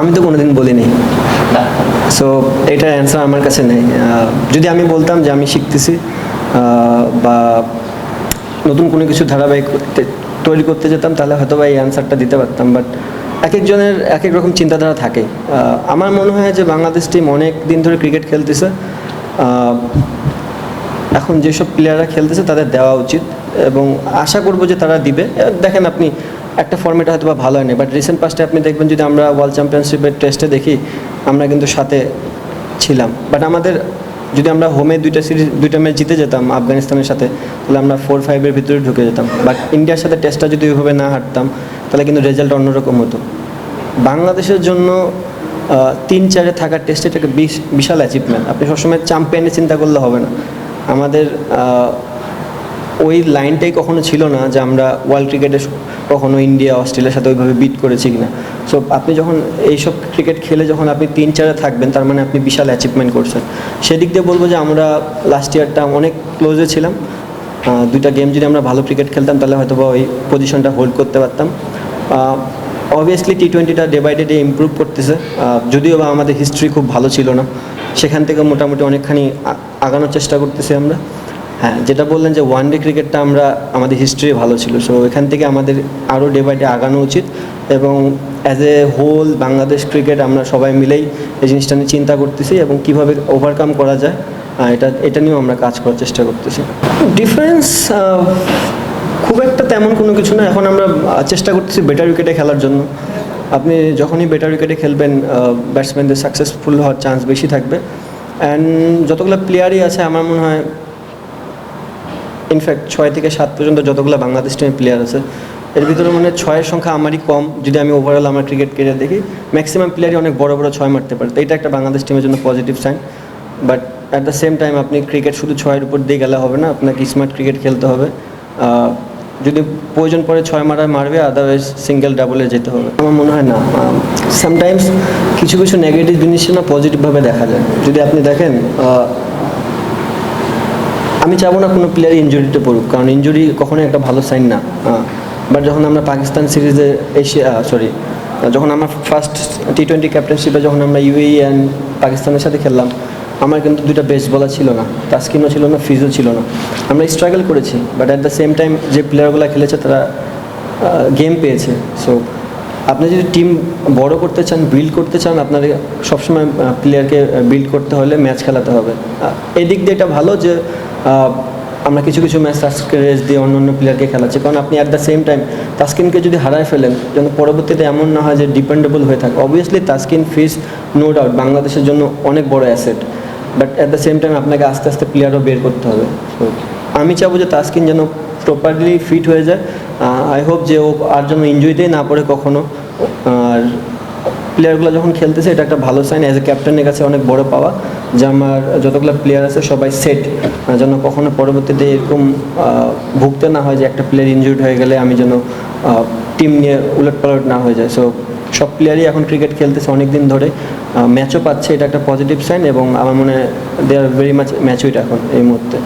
আমি তো কোনোদিন বলিনি। সো এটার অ্যান্সার আমার কাছে নেই। যদি আমি বলতাম যে আমি শিখতেছি বা নতুন কোনো কিছু ধারাবাহিক তৈরি করতে যেতাম, তাহলে হয়তো বা এই অ্যান্সারটা দিতে পারতাম। বাট এক একজনের এক এক রকম চিন্তাধারা থাকে। আমার মনে হয় যে বাংলাদেশ টিম অনেক দিন ধরে ক্রিকেট খেলতেছে। এখন যেসব প্লেয়াররা খেলতেছে, তাদের দেওয়া উচিত। এবং আশা করব যে তারা দিবে। দেখেন আপনি একটা ফর্মেটে হয়তো বা ভালো হয়নি বাট রিসেন্ট পাস্টে আপনি দেখবেন যদি আমরা ওয়ার্ল্ড চ্যাম্পিয়নশিপের টেস্টে দেখি, আমরা কিন্তু সাথে ছিলাম। বাট আমাদের, যদি আমরা হোমে দুইটা সিরিজ দুইটা ম্যাচ জিতে যেতাম, আফগানিস্তানের সাথে, তাহলে আমরা ফোর ফাইভের ভিতরে ঢুকে যেতাম। বাট ইন্ডিয়ার সাথে টেস্টটা যদি ওইভাবে না হারতাম, তাহলে কিন্তু রেজাল্ট অন্যরকম হতো। বাংলাদেশের জন্য তিন চারে থাকার টেস্ট এটা একটা বিশ- বিশাল অ্যাচিভমেন্ট আপনি সবসময় চ্যাম্পিয়নের চিন্তা করলে হবে না। আমাদের ওই লাইনটাই কখনো ছিল না যে আমরা ওয়ার্ল্ড ক্রিকেটে কখনো ইন্ডিয়া, অস্ট্রেলিয়ার সাথে ওইভাবে বিট করেছি কিনা। সো আপনি যখন এইসব ক্রিকেট খেলে যখন আপনি তিন চারে থাকবেন, তার মানে আপনি বিশাল অ্যাচিভমেন্ট করছেন। সেদিক দিয়ে বলব যে আমরা লাস্ট ইয়ারটা অনেক ক্লোজে ছিলাম। দুইটা গেম যদি আমরা ভালো ক্রিকেট খেলতাম, তাহলে হয়তো বা ওই পজিশনটা হোল্ড করতে পারতাম। Obviously T টোয়েন্টিটা day by day day improve করতেছে যদিও বা আমাদের হিস্ট্রি খুব ভালো ছিল না। সেখান থেকে মোটামুটি অনেকখানি আগানোর চেষ্টা করতেছি আমরা। হ্যাঁ যেটা বললেন যে ওয়ান ডে ক্রিকেটটা আমরা, আমাদের হিস্ট্রি ভালো ছিল। সো এখান থেকে আমাদের আরও ডে বাই ডে আগানো উচিত এবং as a whole Bangladesh cricket আমরা সবাই মিলেই এই জিনিসটা নিয়ে চিন্তা করতেছি এবং কীভাবে ওভারকাম করা যায় এটা এটা নিয়েও আমরা কাজ করার চেষ্টা করতেছি। ডিফারেন্স খুব একটা তেমন কোনো কিছু না। এখন আমরা চেষ্টা করতেছি বেটার উইকেটে খেলার জন্য। আপনি যখনই বেটার উইকেটে খেলবেন ব্যাটসম্যানদের সাকসেসফুল হওয়ার চান্স বেশি থাকবে। অ্যান্ড যতগুলো প্লেয়ারই আছে, আমার মনে হয় ইনফ্যাক্ট ছয় থেকে সাত পর্যন্ত যতগুলো বাংলাদেশ টিমের প্লেয়ার আছে, এর ভিতরে মানে ছয়ের সংখ্যা আমারই কম, যদি আমি ওভারঅল আমার ক্রিকেট কেরিয়ার দেখি ম্যাক্সিমাম প্লেয়ারই অনেক বড় বড় ছয় মারতে পারে। তো এটা একটা বাংলাদেশ টিমের জন্য positive sign but at the same time আপনি ক্রিকেট শুধু ছয়ের উপর দিয়ে গেলে হবে না, আপনাকে স্মার্ট ক্রিকেট খেলতে হবে। যদি প্রয়োজন পড়ে ছয় মারায় মারবে আদারওয়াইজ সিঙ্গেল ডাবলে যেতে হবে। আমার মনে হয় না সামটাইমস কিছু কিছু নেগেটিভ জিনিস না পজিটিভভাবে দেখা যায়। যদি আপনি দেখেন আমি চাবো না কোনো প্লেয়ার ইঞ্জুরিতে পড়ুক, কারণ ইঞ্জুরি কখনোই একটা ভালো সাইন না। বাট যখন আমরা পাকিস্তান সিরিজে এশিয়া সরি যখন আমরা ফার্স্ট টি টোয়েন্টি ক্যাপ্টেনশিপে যখন আমরা ইউএই অ্যান্ড পাকিস্তানের সাথে খেললাম, আমার কিন্তু দুইটা বেস্ট বলার ছিল না, তাস্কিনও ছিল না, ফিজও ছিল না। আমরা স্ট্রাগল করেছি but at the same time যে প্লেয়ারগুলো খেলেছে তারা গেম পেয়েছে। সো আপনি যদি টিম বড় করতে চান বিল্ড করতে চান আপনার সবসময় প্লেয়ারকে বিল্ড করতে হলে ম্যাচ খেলাতে হবে। এদিক দিয়ে এটা ভালো যে আমরা কিছু কিছু ম্যাচ তাস্কিনকে রেস দিয়ে অন্য অন্য প্লেয়ারকে খেলাচ্ছি। কারণ আপনি অ্যাট দ্য সেম টাইম তাস্কিনকে যদি হারায় ফেলেন যেন পরবর্তীতে এমন না হয় যে ডিপেন্ডেবল হয়ে থাকে। অবভিয়াসলি তাস্কিন ফিস নো ডাউট বাংলাদেশের জন্য অনেক বড় asset but at the same time আপনাকে আস্তে আস্তে প্লেয়ারও বের করতে হবে। আমি চাবো যে তাস্কিন যেন প্রপারলি ফিট হয়ে যায়। আই হোপ যে ও আর যেন ইঞ্জুরিতেই না পড়ে কখনো। আর প্লেয়ারগুলো যখন খেলতেছে, এটা একটা ভালো সাইন অ্যাজ এ ক্যাপ্টেনের কাছে অনেক বড় পাওয়া যে আমার যতগুলো প্লেয়ার আছে, সবাই সেট যেন কখনো পরবর্তীতে এরকম ভুগতে না হয় যে একটা প্লেয়ার ইনজুর্ড হয়ে গেলে আমি যেন টিম নিয়ে উলট পালট না হয়ে যায়। সো সব প্লেয়ারই এখন ক্রিকেট খেলতেছে অনেক দিন ধরে ম্যাচও পাচ্ছে, এটা একটা পজিটিভ সাইন এবং আমার মনে হয় দে আর ভেরি মাচ ম্যাচুইট এখন এই মুহূর্তে।